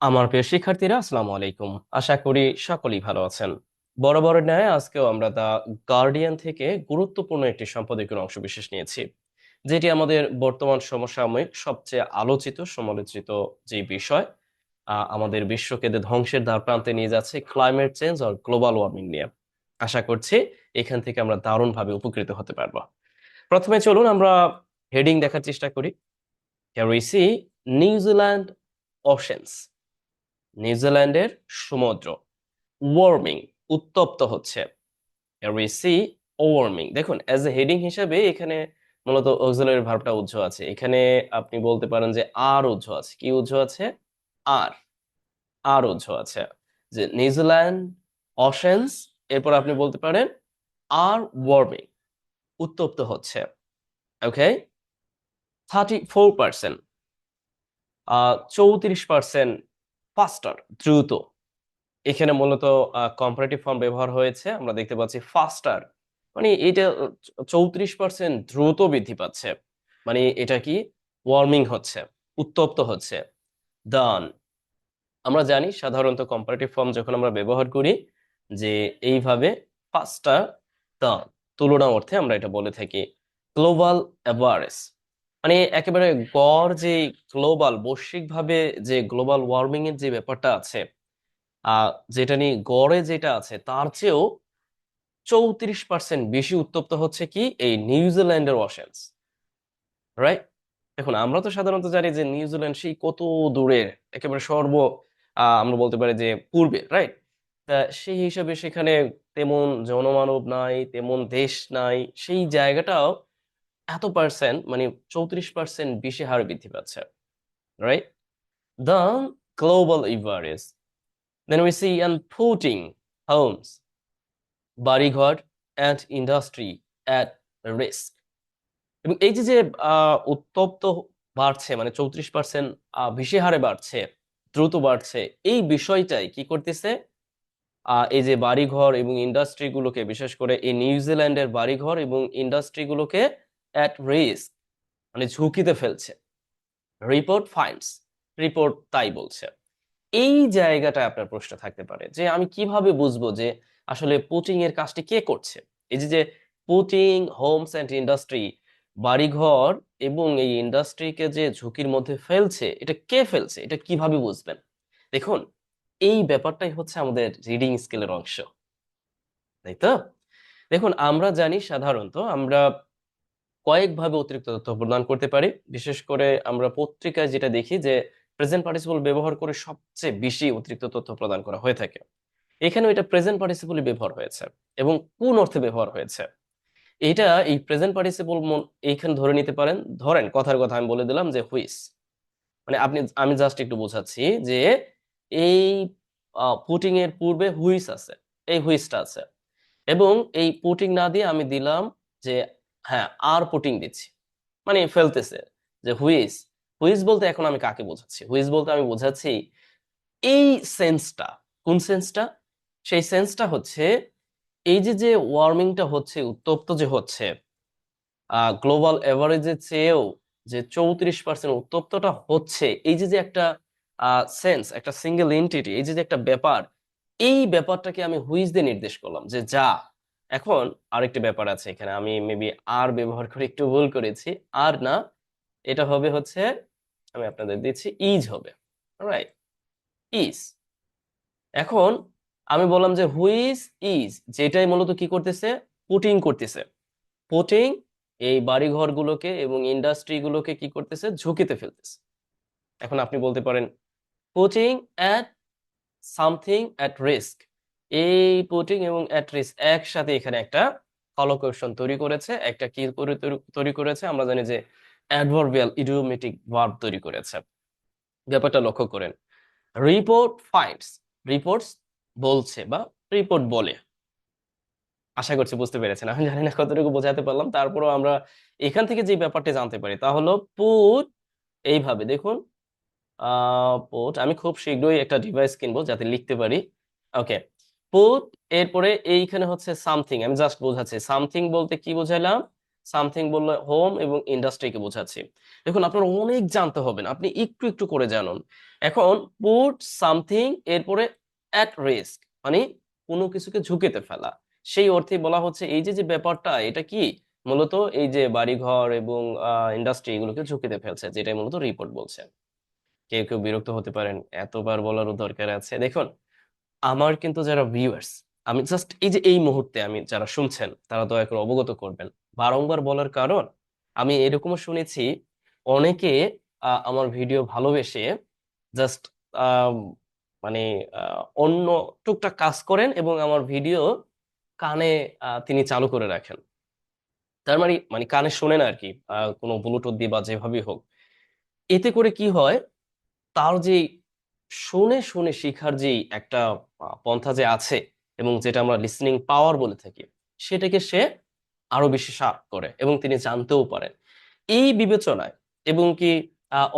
আমার প্রিয় শিক্ষার্থীরা, আসসালামু আলাইকুম। আশা করি সকলেই ভালো আছেন। বরাবরের ন্যায় আজকেও আমরা দা গার্ডিয়ান থেকে গুরুত্বপূর্ণ একটি সম্পাদকীয় অংশ বিশেষ নিয়েছি, যেটি আমাদের বর্তমান সমসাময়িক সবচেয়ে আলোচিত, সমালোচিত যে বিষয় আমাদের বিশ্বকে ধ্বংসের দ্বার প্রান্তে নিয়ে যাচ্ছে ক্লাইমেট চেঞ্জ আর গ্লোবাল ওয়ার্মিং নিয়ে। আশা করছি এখান থেকে আমরা দারুণভাবে উপকৃত হতে পারব। প্রথমে চলুন আমরা হেডিং দেখার চেষ্টা করি। নিউজিল্যান্ড ওশেন্স নিউজিল্যান্ডের সমুদ্র। ওয়ার্মিং উত্তপ্ত হচ্ছে। See ওয়ার্মিং দেখুন অ্যাজ এ হেডিং হিসেবে এখানে মূলত অক্সিলারি ভার্বটা উজ্জ আছে। এখানে আপনি বলতে পারেন যে আর উজ্জ আছে। কি উজ্জ আছে? আর আর উজ্জ আছে। যে নিউজিল্যান্ড অশেন্স এরপর আপনি বলতে পারেন আর ওয়ার্মিং উত্তপ্ত হচ্ছে। ওকে থার্টি ফোর পার্সেন্ট চৌত্রিশ পার্সেন্ট ফাস্টার দ্রুত। এখানে মূলত কম্পারেটিভ ফর্ম ব্যবহার হয়েছে। আমরা দেখতে পাচ্ছি ফাস্টার মানে এটা চৌত্রিশ পার্সেন্ট দ্রুত বৃদ্ধি পাচ্ছে। মানে এটা কি? ওয়ার্মিং হচ্ছে, উত্তপ্ত হচ্ছে। দান আমরা জানি সাধারণত কম্পারেটিভ ফর্ম যখন আমরা ব্যবহার করি, যে এইভাবে ফাস্টার দান তুলনা অর্থে আমরা এটা বলে থাকি। গ্লোবাল অ্যাভারেজ মানে একেবারে গড় যে গ্লোবাল, বৈশ্বিকভাবে যে গ্লোবাল ওয়ার্মিং এর যে ব্যাপারটা আছে আহ যেটা নিয়ে গড়ে যেটা আছে, তার চেয়েও চৌত্রিশ পার্সেন্ট বেশি উত্তপ্ত হচ্ছে কি এই নিউজিল্যান্ডের ওশেন্স রাইট দেখুন, আমরা তো সাধারণত জানি যে নিউজিল্যান্ড সেই কত দূরে, একেবারে সর্ব আমরা বলতে পারি যে পূর্বে রাইট সেই হিসাবে সেখানে তেমন জনমানব নাই, তেমন দেশ নাই, সেই জায়গাটাও এত পার্সেন্ট মানে চৌত্রিশ পার্সেন্ট বেশি হারে বৃদ্ধি পাচ্ছে right the global average Then we see unputting homes, বাড়িঘর and industry at risk. এবং এই যে যে উত্তপ্ত বাড়ছে মানে চৌত্রিশ পার্সেন্ট বেশি হারে বাড়ছে দ্রুত বাড়ছে এই বিষয়টাই কি করতেছে এই যে বাড়িঘর এবং ইন্ডাস্ট্রি গুলোকে বিশেষ করে এই নিউজিল্যান্ডের বাড়িঘর এবং ইন্ডাস্ট্রি গুলোকে অ্যাট রিস্ক মানে ঝুঁকিতে ফেলছে। রিপোর্ট ফাইন্ডস রিপোর্ট তাই বলছে। এই জায়গাটা আপনার প্রশ্ন থাকতে পারে যে আমি কীভাবে বুঝব যে আসলে পুটিং এর কাজটি কে করছে? এই যে যে পুটিং হোমস অ্যান্ড ইন্ডাস্ট্রি বাড়িঘর এবং এই ইন্ডাস্ট্রিকে যে ঝুঁকির মধ্যে ফেলছে, এটা কে ফেলছে? এটা কীভাবে বুঝবেন? দেখুন, এই ব্যাপারটাই হচ্ছে আমাদের রিডিং স্কেলের অংশ। তাই তো? দেখুন, আমরা জানি সাধারণত আমরা কয়েকভাবে অতিরিক্ত তথ্য প্রদান করতে পারি। বিশেষ করে আমরা পত্রিকায় যেটা দেখি যে প্রেজেন্ট পার্টিসিপল ব্যবহার করে সবচেয়ে বেশি অতিরিক্ত তথ্য প্রদান করা হয়ে থাকে। এখানেও এটা প্রেজেন্ট পার্টিসিপলই ব্যবহার হয়েছে এবং কোন অর্থে ব্যবহার হয়েছে। এটা এই প্রেজেন্ট পার্টিসিপল এইখানে ধরে নিতে পারেন। ধরেন, কথার কথা আমি বলে দিলাম যে হুইস মানে আপনি, আমি জাস্ট একটু বোঝাচ্ছি যে এই পুটিং এর পূর্বে হুইস আছে, এই হুইসটা আছে। এবং এই পুটিং না দিয়ে আমি দিলাম যে হ্যাঁ আর পুটিং দিচ্ছি। মানে ফেলতেছে যে হুইস হুইস বলতে এখন আমি কাকে বোঝাচ্ছি? হুইস বলতে আমি বোঝাচ্ছি এই সেন্সটা কোন সেন্সটা সেই সেন্সটা হচ্ছে এই যে যে ওয়ার্মিংটা হচ্ছে, উত্তপ্ত যে হচ্ছে গ্লোবাল এভারেজের চেয়েও যে চৌত্রিশ পার্সেন্ট উত্তপ্তটা হচ্ছে, এই যে যে একটা সেন্স একটা সিঙ্গেল এন্টিটি এই যে যে একটা ব্যাপার, এই ব্যাপারটাকে আমি হুইজ দিয়ে নির্দেশ করলাম যে যা এখন আরেকটা ব্যাপার আছে এখানে। আমি মেবি আর ব্যবহার করে একটু ভুল করেছি। আর না, এটা হবে হচ্ছে, আমি আপনাদের দিচ্ছি ইজ হবে। রাইট ইজ এখন আমি বললাম যে হুইজ ইজ যেটাই মূলত কি করতেছে? পুটিং করতেছে। পুটিং এই বাড়িঘরগুলোকে এবং ইন্ডাস্ট্রিগুলোকে কি করতেছে? ঝুঁকিতে ফেলতেছে। এখন আপনি বলতে পারেন putting at something at risk এই পুটিং এবং অ্যাট্রিস একসাথে এখানে একটা কলোকেশন তৈরি করেছে, একটা কি তৈরি করেছে? আমরা জানি যে অ্যাডভার্বিয়াল ইডিওমেটিক ভার্ব তৈরি করেছে। ব্যাপারটা লক্ষ্য করেন। রিপোর্ট ফাইন্ডস রিপোর্টস বলছে বা রিপোর্ট বলে। আশা করছি বুঝতে পেরেছেন। আমি জানি না কতটুকু বোঝাতে পারলাম, তারপরেও আমরা এখান থেকে যে ব্যাপারটা জানতে পারি, তা হলো পুট এইভাবে, দেখুন পুট আমি খুব শীঘ্রই একটা ডিভাইস কিনবো যাতে লিখতে পারি। ওকে পুট এরপরে এইখানে হচ্ছে সামথিং আমি জাস্ট বোঝাচ্ছি। সামথিং বলতে কি বোঝাইলাম সামথিং বললে হোম এবং ইন্ডাস্ট্রিকে বোঝাচ্ছি। দেখুন, আপনার অনেক জানতে হবে না আপনি একটু একটু করে জানুন। এখন পুট সামথিং এরপরে অ্যাট রিস্ক মানে কোনো কিছুকে ঝুঁকিতে ফেলা। সেই অর্থে বলা হচ্ছে এই যে যে ব্যাপারটা, এটা কি? মূলত এই যে বাড়িঘর এবং ইন্ডাস্ট্রি এগুলোকে ঝুঁকিতে ফেলছে, যেটাই মূলত রিপোর্ট বলছে। কেউ কেউ বিরক্ত হতে পারেন, এতবার বলারও দরকার আছে। দেখুন আমার কিন্তু যারা ভিউয়ার্স আমি জাস্ট এই যে এই মুহূর্তে আমি যারা শুনছেন, তারা দয়া করে অবগত করবেন। বারংবার বলার কারণ, আমি এরকমও শুনেছি, অনেকে আমার ভিডিও ভালোবেসে জাস্ট মানে অন্য টুকটাক কাজ করেন এবং আমার ভিডিও কানে তিনি চালু করে রাখেন। তার মানে মানে কানে শোনেন আর কি কোনো ব্লুটুথ দিয়ে বা যেভাবেই হোক। এতে করে কি হয়, তার যে শুনে শুনে শেখার যে একটা পন্থা যে আছে এবং যেটা আমরা লিসনিং পাওয়ার বলে থাকি, সেটাকে সে আরও বেশি শার্প করে এবং তিনি জানতেও পারেন। এই বিবেচনায় এবং কি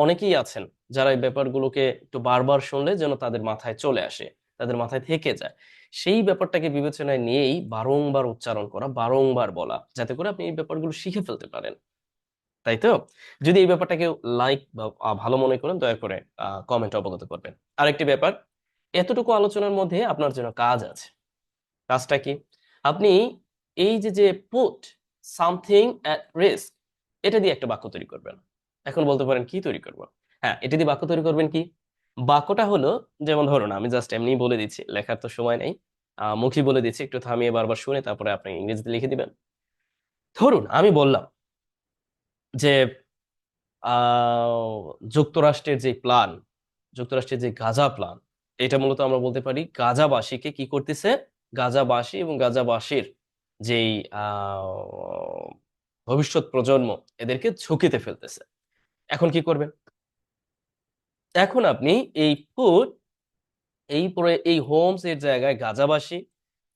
অনেকেই আছেন যারা এই ব্যাপারগুলোকে একটু বারবার শুনলে যেন তাদের মাথায় চলে আসে, তাদের মাথায় থেকে যায়। সেই ব্যাপারটাকে বিবেচনায় নিয়েই বারংবার উচ্চারণ করা, বারংবার বলা, যাতে করে আপনি এই ব্যাপারগুলো শিখে ফেলতে পারেন। তাই তো? যদি এই ব্যাপারটাকে লাইক বা ভালো মনে করেন, দয়া করে কমেন্ট অবগত করবেন। আরেকটি ব্যাপার, এতটুকু আলোচনার মধ্যে আপনার জন্য কাজ আছে। কাজটা কি? আপনি এই যে যে পুট সামথিং অ্যাট রিস্ক এটা দিয়ে একটা বাক্য তৈরি করবেন। এখন বলতে পারেন, কি তৈরি করব? হ্যাঁ এটা দিয়ে বাক্য তৈরি করবেন কি? বাক্যটা হলো, যেমন ধরুন, আমি জাস্ট এমনি বলে দিচ্ছি, লেখার তো সময় নেই। মুখী বলে দিচ্ছি, একটু থামিয়ে বারবার শুনে তারপরে আপনি ইংরেজিতে লিখে দিবেন। ধরুন, আমি বললাম যে যুক্তরাষ্ট্রের যে প্ল্যান যুক্তরাষ্ট্রের যে গাজা প্ল্যান এটা মূলত আমরা বলতে পারি গাজাবাসীকে কি করতেছে? গাজাবাসী এবং গাজাবাসীর যেই ভবিষ্যৎ প্রজন্ম, এদেরকে ঝুঁকিতে ফেলতেছে। এখন কি করবেন? এখন আপনি এই ফুড এই পরে, এই হোমস এর জায়গায় গাজাবাসী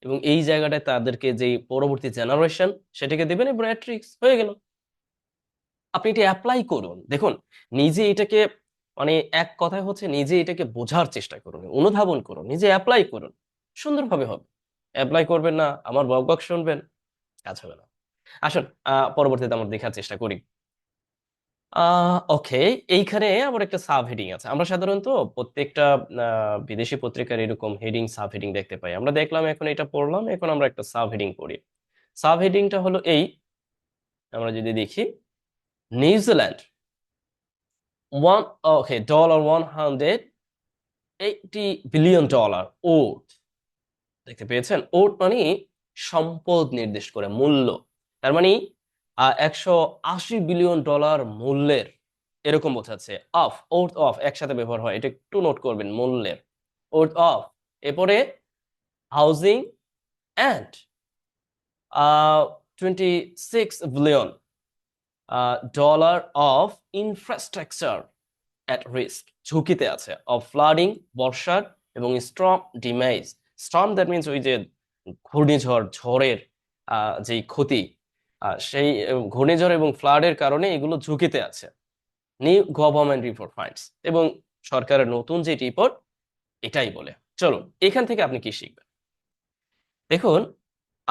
এবং এই জায়গাটায় তাদেরকে যে পরবর্তী জেনারেশন সেটাকে দেবেন এবং হয়ে গেল। আপনি এটা অ্যাপ্লাই করুন। দেখুন, নিজে এটাকে মানে এক কথায় হচ্ছে নিজে এটাকে বোঝার চেষ্টা করুন, অনুধাবন করুন, নিজে অ্যাপ্লাই করুন। সুন্দরভাবে হবে। অ্যাপ্লাই করবেন না, আমার বক বক শুনবেন, কাজ হবে না। আসুন পরবর্তীতে আমরা দেখার চেষ্টা করি। ওকে এইখানে আবার একটা সাব হেডিং আছে। আমরা সাধারণত প্রত্যেকটা বিদেশি পত্রিকার এরকম হেডিং সাব হেডিং দেখতে পাই। আমরা দেখলাম, এখন এটা পড়লাম, এখন আমরা একটা সাব হেডিং পড়ি। সাব হেডিংটা হলো এই, আমরা যদি দেখি New Zealand one okay dollar one hundred eighty billion dollar ওট দেখতে পেয়েছেন? ওট মানে সম্পদ নির্দেশ করে, মূল্য। তার মানে একশো আশি বিলিয়ন ডলার মূল্যের, এরকম বোঝাচ্ছে অফ ওট অফ একসাথে ব্যবহার হয়। এটা একটু নোট করবেন, মূল্যের। ওট অফ এরপরে housing and twenty six billion dollar of infrastructure at risk ঝুঁকিতে আছে। অফ ফ্লাডিং বর্ষার এবং storm damage storm that means ওই যে ঘূর্ণিঝড়, ঝড়ের যেই ক্ষতি সেই ঘূর্ণিঝড় এবং ফ্লাডের কারণে এগুলো ঝুঁকিতে আছে। নিউ গভর্নমেন্ট রিপোর্ট ফাইন্ডস এবং সরকারের নতুন যে রিপোর্ট এটাই বলে। চলুন, এখান থেকে আপনি কি শিখবেন? দেখুন,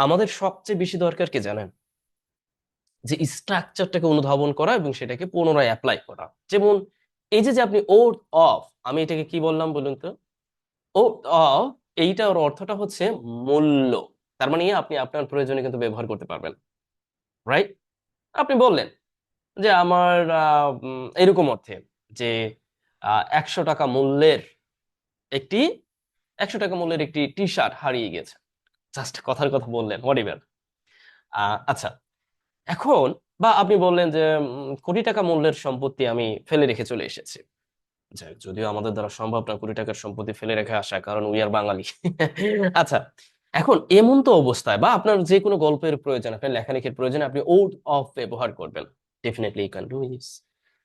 আমাদের সবচেয়ে বেশি দরকার কি জানেন? যে স্ট্রাকচারটাকে অনুধাবন করা এবং সেটাকে পুনরায় অ্যাপ্লাই করা। যেমন এই যে আপনি ওট অফ আমি এটাকে কি বললাম বলুন তো? ওট অফ এইটার অর্থটা হচ্ছে মূল্য। তার মানে আপনি আপনার প্রয়োজনে কিন্তু ব্যবহার করতে পারবেন। রাইট আপনি বললেন যে আমার এরকম অর্থে যে একশো টাকা মূল্যের একটি, একশো টাকা মূল্যের একটি টি শার্ট হারিয়ে গেছে। জাস্ট কথার কথা বললেন হোয়াট আচ্ছা। এখন, বা আপনি বললেন যে কোটি টাকা মূল্যের সম্পত্তি আমি ফেলে রেখে চলে এসেছি। যাই যদিও আমাদের দ্বারা সম্ভব না কোটি টাকার সম্পত্তি ফেলে রেখে আসা, কারণ উই আর বাঙালি। আচ্ছা এখন এমন তো অবস্থায়, বা আপনার যে কোনো গল্পের প্রয়োজন, আপনার লেখালেখির প্রয়োজন আপনি ওট অফ ব্যবহার করবেন। Definitely can do this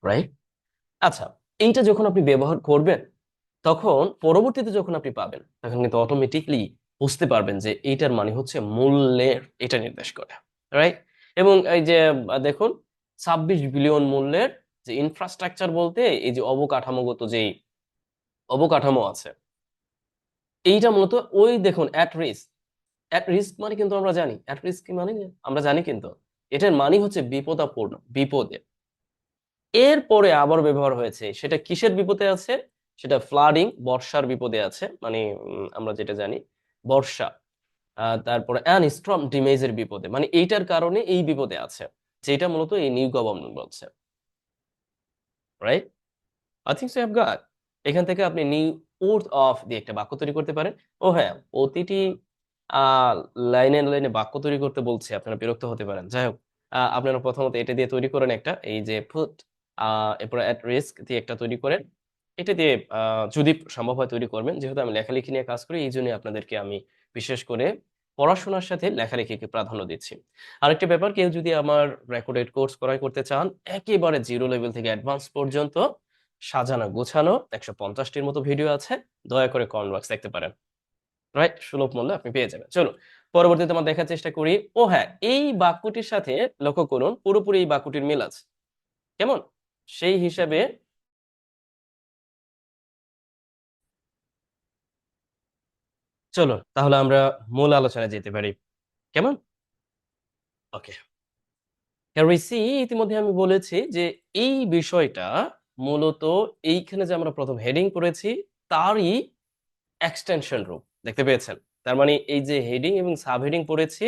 right আচ্ছা এইটা যখন আপনি ব্যবহার করবেন, তখন পরবর্তীতে যখন আপনি পাবেন, তখন কিন্তু অটোমেটিকলি বুঝতে পারবেন যে, এইটার মানে হচ্ছে মূল্যের এটা নির্দেশ করে রাইট এবং এই যে, দেখুন, ছাব্বিশ বিলিয়ন মূল্যের যে ইনফ্রাস্ট্রাকচার বলতে এই যে অবকাঠামোগত যেই অবকাঠামো আছে, এইটা মূলত ওই দেখুন অ্যাট রিস্ক অ্যাট রিস্ক মানে কিন্তু আমরা জানি অ্যাট রিস্ক কি মানে? আমরা জানি কিন্তু, এটার মানে হচ্ছে বিপদাপূর্ণ বিপদে। এরপরে আবার ব্যবহার হয়েছে, সেটা কিসের বিপদে আছে? সেটা ফ্লাডিং বর্ষার বিপদে আছে মানে আমরা যেটা জানি, বর্ষা। তারপরে অ্যান স্ট্রম ডিমেজের বিপদে। মানে এইটার কারণে এই বিপদে আছে, যেটা মূলত এই নিউ গভর্নমেন্ট বলছে। Right I think so have got এখান থেকে আপনি নিউ ওর্থ অফ দিয়ে একটা বাক্য তৈরি করতে পারেন। ও হ্যাঁ প্রতিটি লাইনে লাইনে বাক্য তৈরি করতে বলছে, আপনারা বিরক্ত হতে পারেন। যাই হোক আপনারা প্রথমত এটা দিয়ে তৈরি করেন একটা, এই যে ফুট এরপর অ্যাট রিস্ক দিয়ে একটা তৈরি করেন। এটা দিয়ে যদি সম্ভব হয় তৈরি করবেন। যেহেতু আমি লেখালেখি নিয়ে কাজ করি, এই জন্য আপনাদেরকে আমি বিশেষ করে পড়াশোনার সাথে লেখালেখিকে প্রাধান্য দিচ্ছি। আরেকটি ব্যাপার, কেউ যদি আমার রেকর্ডেড কোর্স ক্রয় করতে চান, একেবারে জিরো লেভেল থেকে অ্যাডভান্স পর্যন্ত সাজানো, গোছানো, একশো পঞ্চাশটির মতো ভিডিও আছে, দয়া করে কমেন্ট বক্স দেখতে পারেন। রাইট সুলভ মূল্যে আপনি পেয়ে যাবেন। চলো পরবর্তীতে আমরা দেখার চেষ্টা করি। ও হ্যাঁ এই বাক্যটির সাথে লক্ষ্য করুন, পুরোপুরি এই বাক্যটির মিল আছে। কেমন? সেই হিসাবে চলো, তাহলে আমরা মূল আলোচনায় যেতে পারি। কেমন? ওকে। ঋষি ইতিমধ্যে আমি বলেছি যে এই বিষয়টা মূলত এইখানে যে আমরা প্রথম হেডিং করেছি তারই এক্সটেনশন রূপ দেখতে পেয়েছেন? তার মানে এই যে হেডিং এবং সাব হেডিং পড়েছি,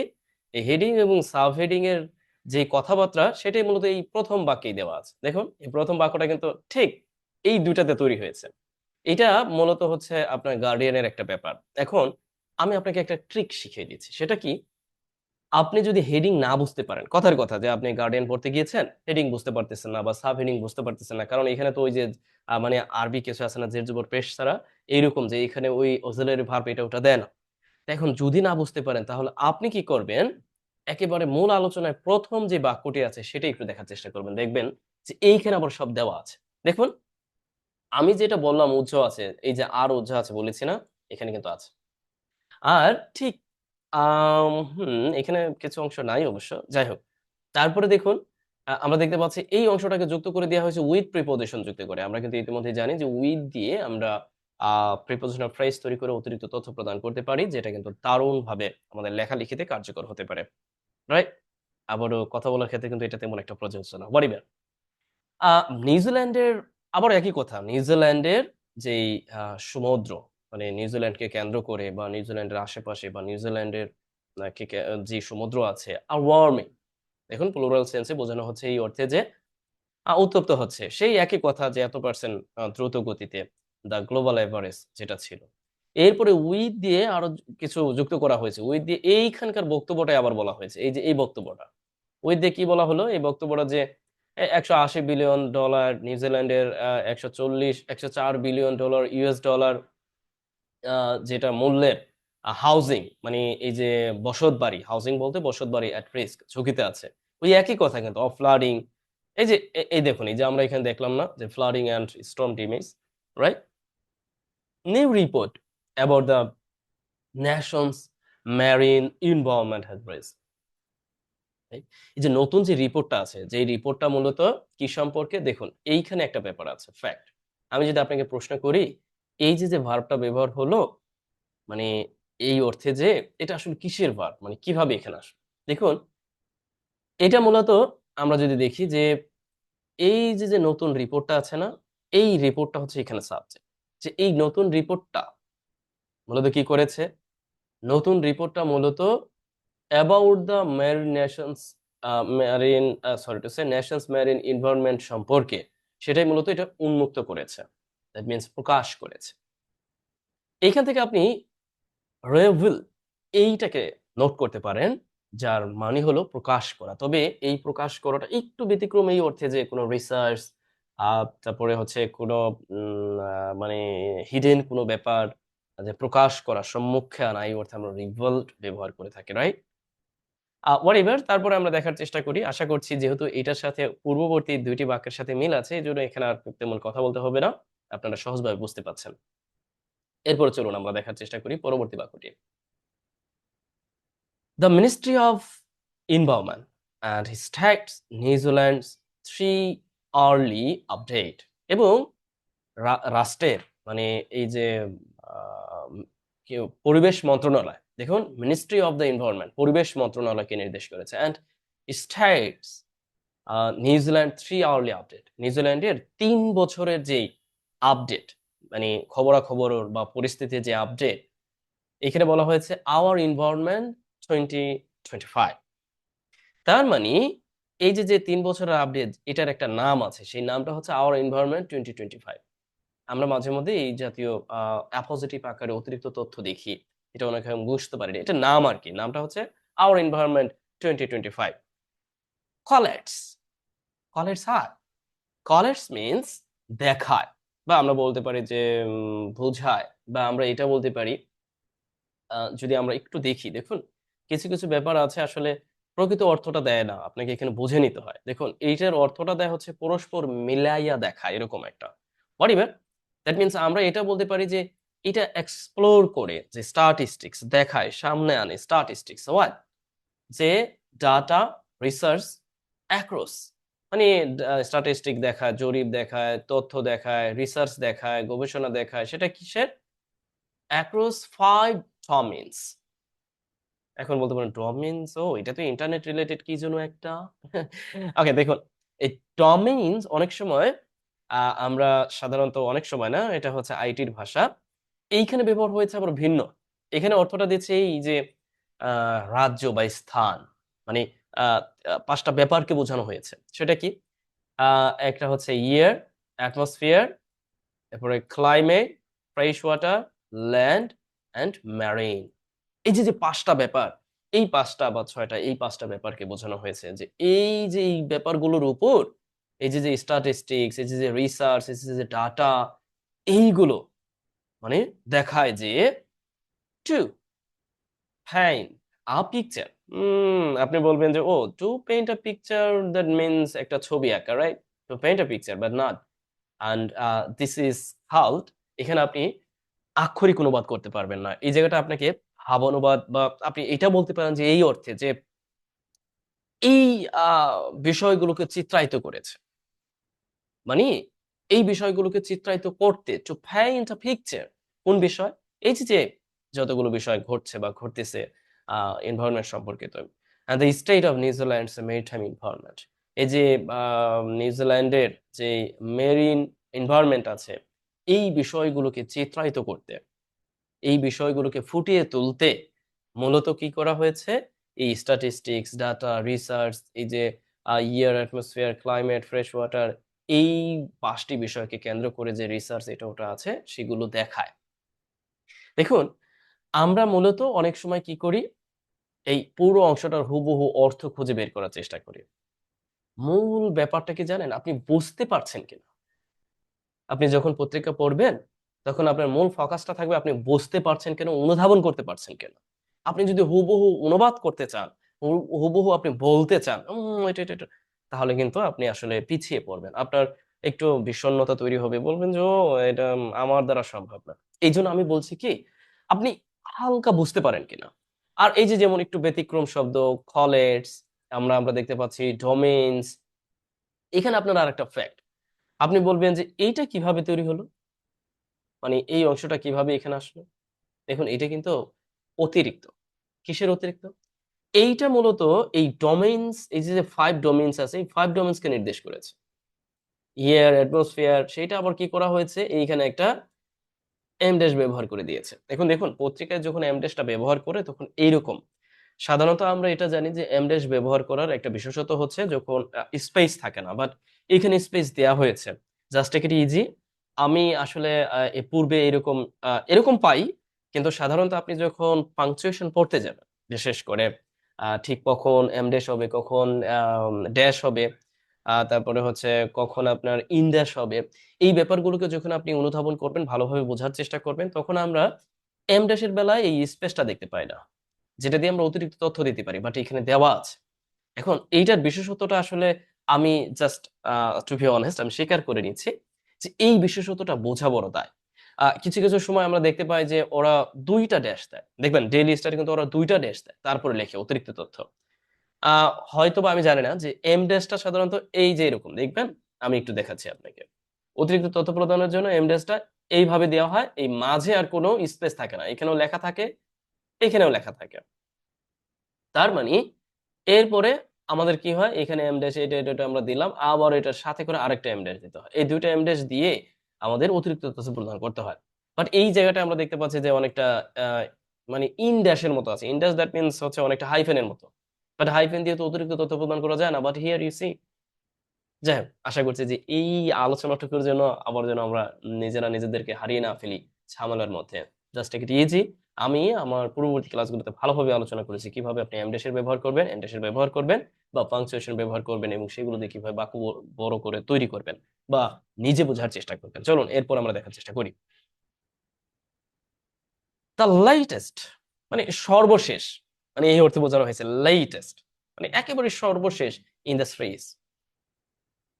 এই হেডিং এবং সাব হেডিং এর যে কথাবার্তা, সেটাই মূলত এই প্রথম বাক্যেই দেওয়া আছে। দেখুন, এই প্রথম বাক্যটা কিন্তু ঠিক এই দুইটাতে তৈরি হয়েছে। এটা মূলত হচ্ছে আপনার গার্ডিয়ানের একটা ব্যাপার। এখন আমি আপনাকে একটা ট্রিক শিখিয়ে দিচ্ছি। সেটা কি? আপনি যদি হেডিং না বুঝতে পারেন, কথার কথা যে আপনি গার্ডিয়ান পড়তে গিয়েছেন হেডিং বুঝতে পারতেছেন না বা সাব হেডিং বুঝতে পারতেছেন না। কারণ এখানে তো ওই যে মানে আরবি কিছু আছে না জের জবর পেশ ছাড়া, এইরকম যে এখানে ওই অক্সিলারি ভার্ব এটা ওটা দেয় না। এখন যদি না বুঝতে পারেন, তাহলে আপনি কি করবেন? একেবারে মূল আলোচনায় প্রথম যে বাক্যটি আছে, সেটা একটু দেখার চেষ্টা করবেন। দেখবেন যে এইখানে আবার সব দেওয়া আছে। দেখুন। আমি যেটা বললাম উজ্জ আছে, এই যে আর উজ্জ আছে বলেছি না, এখানে কিন্তু আছে। আর ঠিক হুম, এখানে কিছু অংশ নাই অবশ্য, যাই হোক। তারপরে দেখুন আমরা দেখতে পাচ্ছি এই অংশটাকে যুক্ত করে দেওয়া হয়েছে উইথ প্রিপোজিশন যুক্ত করে। আমরা কিন্তু ইতিমধ্যে জানি যে উইথ দিয়ে আমরা প্রিপোজিশনাল ফ্রেজ তৈরি করে অতিরিক্ত তথ্য প্রদান করতে পারি, যেটা কিন্তু দারুণভাবে আমাদের লেখালেখিতে কার্যকর হতে পারে। রাইট আবারও কথা বলার ক্ষেত্রে কিন্তু এটা তেমন একটা প্রযোজ্য না। বলিবেন নিউজিল্যান্ডের আবার একই কথা, নিউজিল্যান্ডের যেই সমুদ্র মানে নিউজিল্যান্ডকে কেন্দ্র করে বা নিউজিল্যান্ডের আশেপাশে বা নিউজিল্যান্ডের যে সমুদ্র আছে, আর ওয়ার্মিং দেখুন প্লুরাল সেন্সে বোঝানো হচ্ছে এই অর্থে যে উত্তপ্ত হচ্ছে। সেই একই কথা যে এত পার্সেন্ট দ্রুত গতিতে দ্য গ্লোবাল এভারেজ যেটা ছিল। এরপরে উইথ দিয়ে আরও কিছু যুক্ত করা হয়েছে। উইথ দিয়ে এইখানকার বক্তব্যটাই আবার বলা হয়েছে। এই যে এই বক্তব্যটা, উইথ দিয়ে কি বলা হলো? এই বক্তব্যটা যে একশো আশি বিলিয়ন ডলার নিউজিল্যান্ডের একশো চল্লিশ, একশো চার বিলিয়ন ডলার, ইউএস ডলার যেটা মূল্যের হাউজিং মানে এই যে বসত বাড়ি হাউজিং বলতে বসত বাড়ি অ্যাট রিস্ক ঝুঁকিতে আছে। ওই একই কথা কিন্তু অফ ফ্লাডিং এই যে এই দেখুন, এই যে আমরা এখানে দেখলাম না যে flooding and storm damage right new report about the nation's marine involvement has raised এই যে নতুন যে রিপোর্টটা আছে, যে রিপোর্টটা মূলত কি সম্পর্কে? দেখুন, এইখানে একটা ব্যাপার আছে ফ্যাক্ট আমি যদি আপনাকে প্রশ্ন করি, এই যে যে ভার্বটা ব্যবহার হলো মানে এই অর্থে যে এটা আসলে কিসের ভার্ব মানে কীভাবে এখানে আসলো? দেখুন, এটা মূলত আমরা যদি দেখি যে এই যে যে নতুন রিপোর্টটা আছে না, এই রিপোর্টটা হচ্ছে এখানে সাবজেক্ট যে এই নতুন রিপোর্টটা মূলত কি করেছে? নতুন রিপোর্টটা মূলত about the marine nation's marine sorry to say nation's marine environment সম্পর্কে, সেটাই মূলত এটা উন্মুক্ত করেছে। দ্যাট মিনস প্রকাশ করেছে। এইখান থেকে আপনি রেভিল এইটাকে নোট করতে পারেন, যার মানে হলো প্রকাশ করা। তবে এই প্রকাশ করাটা একটু ব্যতিক্রম এই অর্থে যে কোনো রিসার্চ তারপরে হচ্ছে কোনো মানে হিডেন কোনো ব্যাপার, যে প্রকাশ করা সম্মুখে আনা এই অর্থে আমরা রিভল্ট ব্যবহার করে থাকি রাইট হোয়াট এভার তারপরে আমরা দেখার চেষ্টা করি। আশা করছি যেহেতু এটার সাথে পূর্ববর্তী দুইটি বাক্যের সাথে মিল আছে, এই জন্য এখানে আর তেমন কথা বলতে হবে না। আপনারা সহজভাবে বুঝতে পারছেন। এরপর চলুন আমরা দেখার চেষ্টা করি পরবর্তী বাক্যটি। The ministry of environment and stats New Zealand's three early update এবং রাষ্ট্রের মানে এই যে পরিবেশ মন্ত্রণালয় দেখুন মিনিস্ট্রি অফ দ্য এনভায়রনমেন্ট পরিবেশ মন্ত্রণালয়কে নির্দেশ করেছে and states New Zealand three hourly update নিউজিল্যান্ডের তিন বছরের যে আপডেট মানে খবরাখবর বা পরিস্থিতির যে আপডেট এখানে বলা হয়েছে our environment twenty twenty five তার মানে এই যে যে তিন বছরের আপডেট এটার একটা নাম আছে, সেই নামটা হচ্ছে our environment twenty twenty five আমরা মাঝে মধ্যে এই জাতীয় অ্যাপোজিটিভ আকারে অতিরিক্ত তথ্য দেখি। এটা অনেক সময় বুঝতে পারি না এটা নাম আর কি, নামটা হচ্ছে our environment twenty twenty five collates collates R collates means দেখায়, বা আমরা বলতে পারি যে বোঝায়, বা আমরা এটা বলতে পারি যদি আমরা একটু দেখি, দেখুন, কিছু কিছু ব্যাপার আছে আসলে প্রকৃত অর্থটা দেয় না, আপনাকে এখানে বুঝে নিতে হয়। দেখুন, এইটার অর্থটা দেয় হচ্ছে পরস্পর মিলাইয়া দেখা, এরকম একটা। হোয়াট দ্যাট মিনস আমরা এটা বলতে পারি যে এটা এক্সপ্লোর করে যে স্ট্যাটিস্টিক্স দেখায়, সামনে আনে স্ট্যাটিস্টিক্স হোয়াট যে ডাটা রিসার্চ অ্যাক্রস মানে স্ট্যাটিস্টিক দেখায়, জরিপ দেখায়, তথ্য দেখায় রিসার্চ দেখায়, গবেষণা দেখায়, সেটা কিসের? অ্যাক্রস ফাইভ ডমিনস এখন বলতে পারেন ডমিনস ও, এটা তো ইন্টারনেট রিলেটেড কি যেন একটা? ওকে দেখুন, এই ডমিনস অনেক সময় আমরা সাধারণত অনেক সময় না, এটা হচ্ছে আইটির ভাষা। এইখানে ব্যবহার হয়েছে আবার ভিন্ন। এখানে অর্থটা দিচ্ছে এই যে রাজ্য বা স্থান মানে পাঁচটা ব্যাপারকে বোঝানো হয়েছে। সেটা কি? একটা হচ্ছে ইয়ার অ্যাটমসফিয়ার তারপরে climate fresh water land and marine এই যে যে পাঁচটা ব্যাপার, এই পাঁচটা বা ছয়টা, এই পাঁচটা ব্যাপারকে বোঝানো হয়েছে যে, এই যে, এই ব্যাপারগুলোর উপর, এই যে যে স্ট্যাটিস্টিক্স এই যে যে রিসার্চ এই যে যে ডাটা এইগুলো মানে দেখায় যে টু paint picture. হুম, আপনি বলবেন যে, ও to paint a picture that means একটা ছবি আঁকা right to paint a picture but not and this is how'd এখানে আপনি আক্ষরিক অনুবাদ করতে পারবেন না। এই জায়গাটা আপনাকে ভাব অনুবাদ বা আপনি এটা বলতে পারেন যে, এই অর্থে যে, এই বিষয়গুলোকে চিত্রায়িত করেছে। মানে এই বিষয়গুলোকে চিত্রায়িত করতে টু পেইন্ট আ পিকচার কোন বিষয়? এই যে যতগুলো বিষয় ঘটছে বা ঘটতেছে এনভায়রনমেন্ট সম্পর্কিত। And the state of New Zealand's maritime environment এই যে নিউজিল্যান্ডের যে মেরিন এনভায়রনমেন্ট আছে, এই বিষয়গুলোকে চিত্রায়িত করতে, এই বিষয়গুলোকে ফুটিয়ে তুলতে মূলত কি করা হয়েছে? এই স্ট্যাটিস্টিক্স ডাটা রিসার্চ এই যে air atmosphere climate fresh water এই পাঁচটি বিষয়কে কেন্দ্র করে যে রিসার্চ এটা ওটা আছে সেগুলো দেখায়। দেখুন আমরা মূলত অনেক সময় কি করি? এই পুরো অংশটার হুবহু অর্থ খুঁজে বের করার চেষ্টা করি। মূল ব্যাপারটা কি জানেন? আপনি বুঝতে পারছেন কিনা? আপনি যখন পত্রিকা পড়বেন তখন আপনার মূল ফোকাসটা থাকবে আপনি বুঝতে পারছেন কেন অনুধাবন করতে পারছেন কেন। আপনি যদি হুবহু অনুবাদ করতে চান হুবহু আপনি বলতে চান এটা এটা, তাহলে কিন্তু আপনি আসলে পিছিয়ে পড়বেন। আপনার একটু বিষণ্ণতা তৈরি হবে, বলবেন যে এটা আমার দ্বারা সম্ভব না। এই জন্য আমি বলছি কি, আপনি হালকা বুঝতে পারেন কিনা। আর এই যে যেমন একটু ব্যতিক্রম শব্দ কলেটস আমরা আমরা দেখতে পাচ্ছি ডোমেইনস এখানে আপনার আর একটা ফ্যাক্ট আপনি বলবেন যে, এইটা কীভাবে তৈরি হলো? মানে এই অংশটা কীভাবে এখানে আসলো? দেখুন এটা কিন্তু অতিরিক্ত। কিসের অতিরিক্ত? এইটা মূলত এই ডোমেইনস এই যে ফাইভ ডোমেইনস আছে, এই ফাইভ ডোমেইনসকে নির্দেশ করেছে। ইয়ার অ্যাটমসফিয়ার সেটা আবার কি করা হয়েছে? এইখানে একটা এম ড্যাশ ব্যবহার করে দিয়েছে। এখন দেখুন, পত্রিকায় যখন এম ড্যাশটা ব্যবহার করে, তখন এইরকম। সাধারণত আমরা এটা জানি যে এম ড্যাশ ব্যবহার করার একটা বিশেষত হচ্ছে যখন স্পেস থাকে না। বাট এখানে স্পেস দেয়া হয়েছে। জাস্ট ইট ইজি আমি আসলে পূর্বে এরকম এরকম পাই। কিন্তু সাধারণত আপনি যখন পাংচুয়েশন পড়তে যাবেন, বিশেষ করে ঠিক কখন এম ড্যাশ হবে, কখন ড্যাশ হবে তারপরে হচ্ছে কখন আপনার ইন ড্যাশ হবে। এই ব্যাপারগুলোকে যখন আপনি অনুধাবন করবেন, ভালোভাবে বোঝার চেষ্টা করবেন, তখন আমরা এম ড্যাশের বেলায় এই স্পেসটা দেখতে পাই না, যেটা দিয়ে আমরা অতিরিক্ত তথ্য দিতে পারি বাট এখানে দেওয়া আছে। এখন এইটার বিশেষত্বটা আসলে আমি জাস্ট টু বি অনেস্ট আমি স্বীকার করে নিচ্ছি যে এই বিশেষত্বটা বোঝা বড় দায়। কিছু কিছু সময় আমরা দেখতে পাই যে ওরা দুইটা ড্যাশ দেয়। দেখবেন ডেইলি স্টারে কিন্তু ওরা দুইটা ড্যাশ দেয়, তারপরে লেখে অতিরিক্ত তথ্য। হয়তো বা আমি জানি না যে এম ড্যাশটা সাধারণত এই যে এরকম, দেখবেন? আমি একটু দেখাচ্ছি আপনাকে। অতিরিক্ত তথ্য প্রদানের জন্য এম ড্যাশটা এইভাবে দেওয়া হয়, এই মাঝে আর কোনো স্পেস থাকে না। এখানেও লেখা থাকে, এখানেও লেখা থাকে। তার মানে এরপরে আমাদের কি হয়? এখানে এম ড্যাশ এটা এটা আমরা দিলাম, আবার এটার সাথে করে আরেকটা এম ড্যাশ দিতে হয়। এই দুইটা এম ড্যাশ দিয়ে আমাদের অতিরিক্ত তথ্য প্রদান করতে হয়। বাট এই জায়গাটা আমরা দেখতে পাচ্ছি যে অনেকটা মানে ইন ড্যাশের মতো আছে। ইন ড্যাশ দ্যাট মিনস হচ্ছে অনেকটা হাইফেনের মতো। বাট হাইফেন দিয়ে তো অতিরিক্ত তথ্য প্রদান করা যায় না। বাট হিয়ার ইউ সি যাই হোক, আশা করছি যে এই আলোচনাটুকুর জন্য আবার যেন আমরা নিজেরা নিজেদেরকে হারিয়ে না ফেলি ঝামেলার মধ্যে। জাস্ট টেক ইট ইজি আমি আমার পূর্ববর্তী ক্লাসগুলোতে ভালোভাবে আলোচনা করেছি কীভাবে আপনি এমডেশের ব্যবহার করবেন এন্ডেশের ব্যবহার করবেন বা পাংচুয়েশন ব্যবহার করবেন এবং সেগুলো দিয়ে কীভাবে বাক্য বড় করে তৈরি করবেন বা নিজে বোঝার চেষ্টা করবেন। চলুন এরপর আমরা দেখার চেষ্টা করি। দ্য লাইটেস্ট মানে সর্বশেষ মানে এই অর্থে বোঝানো হয়েছে লেটেস্ট মানে একেবারে সর্বশেষ ইন দ্য সিরিজ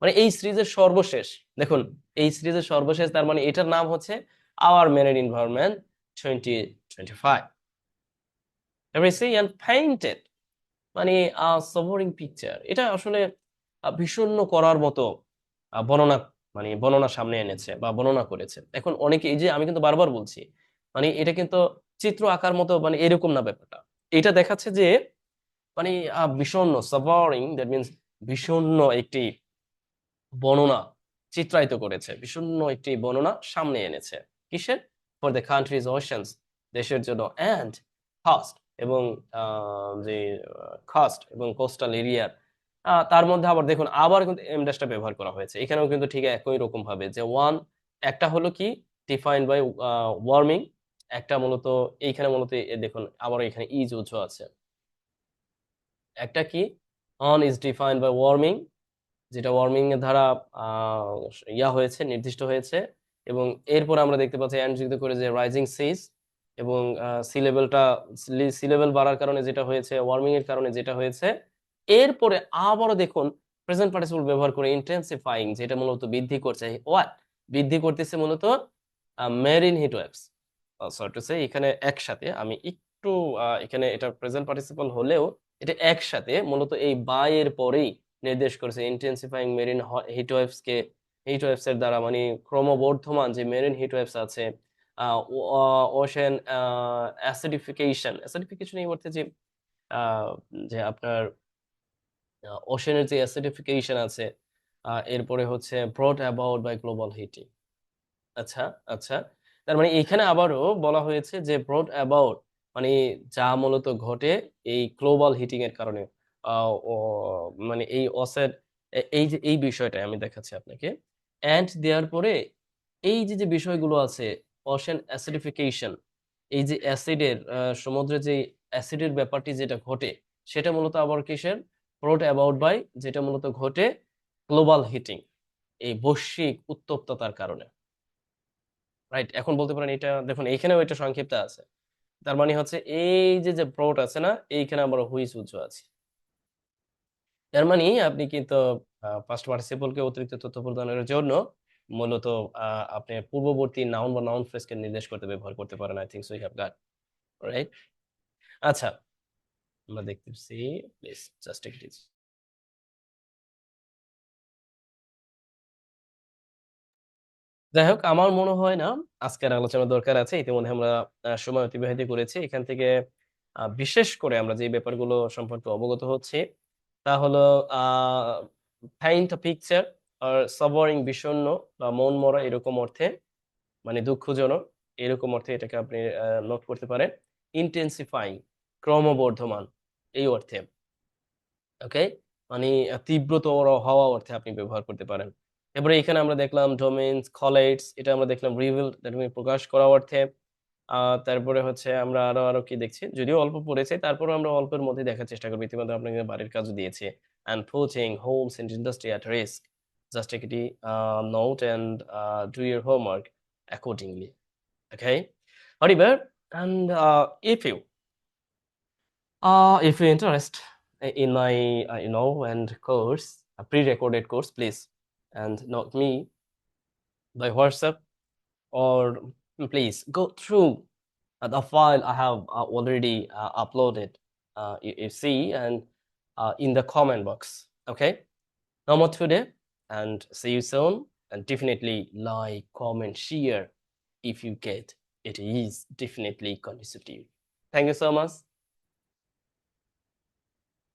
মানে এই সিরিজের সর্বশেষ, দেখুন, এই সিরিজের সর্বশেষ, তার মানে এটার নাম হচ্ছে আওয়ার ম্যানের environment twenty twenty five and painted. মানে সবরিং পিকচার এটা আসলে বিষণ্ণ করার মতো বর্ণনা মানে বর্ণনা সামনে এনেছে বা বর্ণনা করেছে। এখন অনেকে এই যে আমি কিন্তু বারবার বলছি মানে এটা কিন্তু চিত্র আঁকার মতো মানে এরকম না ব্যাপারটা। এটা দেখাচ্ছে যে মানে আহ, বিষণ্ণ সাভারিং দ্যাট মিনস বিষণ্ণ একটি বর্ণনা চিত্রায়িত করেছে। বিষণ্ণ একটি বর্ণনা সামনে এনেছে। কিসের? ফর দ্য কান্ট্রিজ ওশানস দেশের জন্য অ্যান্ড কস্ট এবং যে কস্ট এবং কোস্টাল এরিয়ার তার মধ্যে আবার দেখুন, আবার কিন্তু এম ড্যাশটা ব্যবহার করা হয়েছে। এখানেও কিন্তু ঠিক একই রকম ভাবে যে ওয়ান একটা হলো কি? ডিফাইন্ড বাই ওয়ার্মিং একটা মূলত, এইখানে মূলত দেখুন আবার এখানে ইজ উৎস আছে। একটা কি? On is defined by warming যেটা ওয়ার্মিং এর দ্বারা ইয়া হয়েছে, নির্দিষ্ট হয়েছে। এবং এরপর আমরা দেখতে পাচ্ছি অ্যান্ড যুক্ত করে যে রাইজিং সিজ এবং সি লেভেলটা সি লেভেল বাড়ার কারণে যেটা হয়েছে ওয়ার্মিং এর কারণে যেটা হয়েছে। এরপরে আবারও দেখুন প্রেজেন্ট পার্টিসিপল ব্যবহার করে ইন্টেন্সিফাইং যেটা মূলত বৃদ্ধি করছে। হোয়াট বৃদ্ধি করতেছে মূলত marine heat waves sorry to say এখানে একসাথে আমি একটু এখানে এটা প্রেজেন্ট পার্টিসিপল হলেও এটা একসাথে মূলত এই বাই এর পরেই নির্দেশ করেছে ইন্টেন্সিফাইং মেরিন হিট ওয়েভস কে হিট ওয়েভস এর দ্বারা মানে ক্রমবর্ধমান যে মেরিন হিট ওয়েভস আছে ওশেন অ্যাসিডিফিকেশন অ্যাসিডিফিকেশন এই অর্থে যে যে আপনার ওশেনের যে অ্যাসিডিফিকেশন আছে এরপরে হচ্ছে brought about by global heating আচ্ছা আচ্ছা। তার মানে এখানে আবারও বলা হয়েছে যে ব্রট অ্যাবাউট মানে যা মূলত ঘটে এই গ্লোবাল হিটিং এর কারণে মানে এই অসের এই যে, এই বিষয়টা আমি দেখাচ্ছি আপনাকে। অ্যান্ড দেওয়ার পরে এই যে যে বিষয়গুলো আছে অশেন অ্যাসিডিফিকেশন এই যে অ্যাসিডের সমুদ্রে যে অ্যাসিডের ব্যাপারটি যেটা ঘটে, সেটা মূলত আবার কিসের? ব্রট অ্যাবাউট বাই যেটা মূলত ঘটে গ্লোবাল হিটিং এই বৈশ্বিক উত্তপ্ততার কারণে। রাইট এখন বলতে পারেন এটা, দেখুন, এইখানেও এটা সংক্ষিপ্ত আছে। তার মানে হচ্ছে এই যে যে ব্রট আছে না, এইখানে আবার হুইস উজ্জ আছে। এর মানে আপনি কিন্তু পাস্ট পার্টিসিপলকে অতিরিক্ত তথ্য প্রদানের জন্য মূলত আপনি পূর্ববর্তী নাউন বা নাউন ফ্রেজকে নির্দেশ করতে ব্যবহার করতে পারেন I think so you have got right আচ্ছা আমরা দেখতেছি প্লিজ জাস্ট ইট যাই হোক আমার মনে হয় না আজকের আলোচনা দরকার আছে ইতিমধ্যে আমরা সময় অতিবাহিত করেছি এখান থেকে আহ, বিশেষ করে আমরা যে ব্যাপারগুলো সম্পর্কে অবগত হচ্ছি তা হলো পেইন্ট আ পিকচার আর সাবরিং বিষণ্ণ বা মন মরা এরকম অর্থে মানে দুঃখজনক এরকম অর্থে এটাকে আপনি নোট করতে পারেন। ইন্টেন্সিফাইং ক্রমবর্ধমান এই অর্থে। ওকে মানে তীব্রতর হওয়া অর্থে আপনি ব্যবহার করতে পারেন। এবারে এখানে আমরা দেখলাম ডোমেইনস কলেটস এটা আমরা দেখলাম রিভিল প্রকাশ করা অর্থে। তারপরে হচ্ছে আমরা আরও আরও কি দেখছি? যদিও অল্প পড়েছে তারপরে আমরা অল্পের মধ্যে দেখার চেষ্টা করব। ইতিমধ্যে আপনাকে বাড়ির কাজও দিয়েছে। And fetching homes and industry at risk just a note and do your homework accordingly okay হরিবার and if you if you interest in and course pre recorded course please and not me by WhatsApp or please go through uh, the file I have uh, already uh, uploaded you, you see and in the comment box okay? No more today and see you soon and definitely like comment share if you get it is definitely conducive to you. Thank you so much